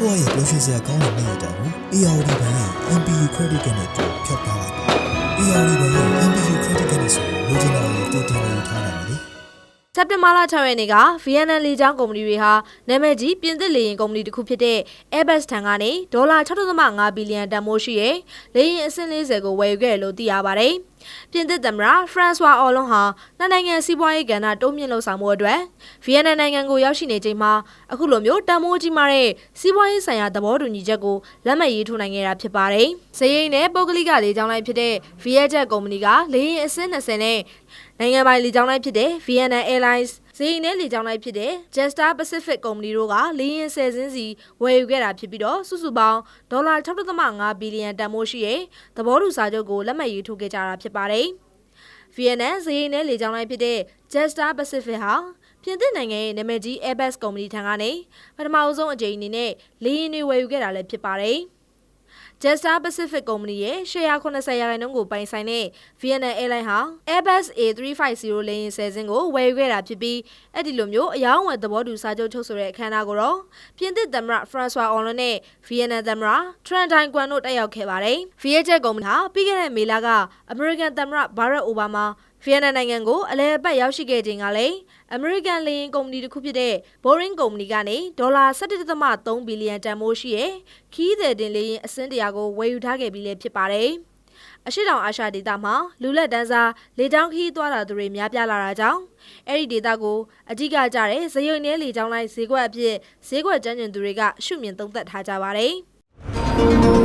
စရာကောင်းတဲ့နေ့တောင်ကို ARD ဘဏ်ရဲ့ MPU Credit Card နဲ့အတူဖြတ်ထားလိုက်ပါ ARD ဘဏ်ရဲ့ MPU Credit Card နဲ့ဆိုလိုချင်တာကိုတူတင်နေထားနိုင်တယ်လေစက်တင်ဘာလ6ရက်နေ့က VNN လေကြောင်းကုမ္ပဏီတွေဟာနာမည်ကြီးပြင်သစ်လေယာဉ်ကုမ္ပဏီတစ်ခုဖြစ်တဲ့ Airbus ထံကနေဒေါ်လာ6.5ဘီလီယံတန်ဖိုးရှိတဲ့လေယာဉ်အစင်း40ကိုဝယ်ယူခဲ့တယ်လို့သိရပါတယ်။ ပြင်သစ်သမ္မတဖရန်ဆွာအော်လွန်ဟာနှစ်နိုင်ငံစီးပွားရေးကဏ္ဍတိုးမြင့်လှုပ်ဆောင်မှုအတွက် VNN နိုင်ငံကိုရောက်ရှိနေချိန်မှာအခုလိုမျိုးတန်ဖိုးကြီးမားတဲ့စီးပွားရေးဆိုင်ရာသဘောတူညီချက်ကိုလက်မှတ်ရေးထိုးနိုင်ခဲ့တာဖြစ်ပါတယ်။ဇယိန်နဲ့ပုဂ္ဂလိကလေကြောင်းလိုင်းဖြစ်တဲ့ Vietjet ကုမ္ပဏီကလေယာဉ်အစင်း20နဲ့နိုင်ငံပိုင်လေကြောင်းလိုင်းဖြစ်တဲ့ Vietnam Airlines ဇေယျနဲ့လေကြောင်းလိုက်ဖြစ်တဲ့ Jetstar Pacific ကုမ္ပဏီတို့ကလေယာဉ်ဆယ်စင်းစီဝယ်ယူခဲ့တာဖြစ်ပြီးတော့စုစုပေါင်းဒေါ်လာ6.5ဘီလီယံတန်ဖိုးရှိတဲ့သဘောတူစာချုပ်ကိုလက်မှတ်ရေးထိုးခဲ့ကြတာဖြစ်ပါတယ်။ VNN ဇေယျနဲ့လေကြောင်းလိုက်ဖြစ်တဲ့ Jetstar Pacific ဟာပြင်သစ်နိုင်ငံရဲ့နာမည်ကြီး Airbus ကုမ္ပဏီထံကနေပထမအဆုံးအကြိမ်အနေနဲ့လေယာဉ်တွေဝယ်ယူခဲ့တာလည်းဖြစ်ပါတယ်။ Jetstar Pacific ကုမ္ပဏီရဲ့ရှယ်ယာ80ရာခိုင်နှုန်းကိုပိုင်ဆိုင်တဲ့ Vietnam Airlines ဟာ Airbus A350 လေယာဉ်ဆယ်စင်းကိုဝယ်ယူခဲ့တာဖြစ်ပြီးအဲ့ဒီလိုမျိုးအယောင်းဝယ်သဘောတူစာချုပ်ချုပ်ဆိုတဲ့အခမ်းအနားကိုတော့ပြင်သစ်သမ္မတ François Hollande နဲ့ Vietnam သမ္မတ Tran Dai Quang တို့တက်ရောက်ခဲ့ပါတယ်။ Vietjet ကုမ္ပဏီဟာပြီးခဲ့တဲ့မေလကအမေရိကန်သမ္မတ Barack Obama ဗီယက်နမ်နိုင်ငံကိုအလဲအပတ်ရောက်ရှိခဲ့ချိန်ကလည်းအမေရိကန်လေယာဉ်ကုမ္ပဏီတစ်ခုဖြစ်တဲ့ Boeing ကုမ္ပဏီကနေဒေါ်လာ17.3ဘီလီယံတန်ဖိုးရှိတဲ့ခီးသည်တင်လေယာဉ်အစင်းတရာကိုဝယ်ယူထားခဲ့ပြီးလည်းဖြစ်ပါတယ်။အရှိတောင်အာရှဒေသမှာလူလက်တန်းစားလေကြောင်းခီးသွားတာသူတွေများပြားလာတာကြောင့်အဲ့ဒီဒေသကိုအဓိကကျတဲ့ဇယုံနဲလေကြောင်းလိုက်ဈေးကွက်အဖြစ်ဈေးကွက်ကျန်းကျင်သူတွေကရှုမြင်သုံးသပ်ထားကြပါတယ်။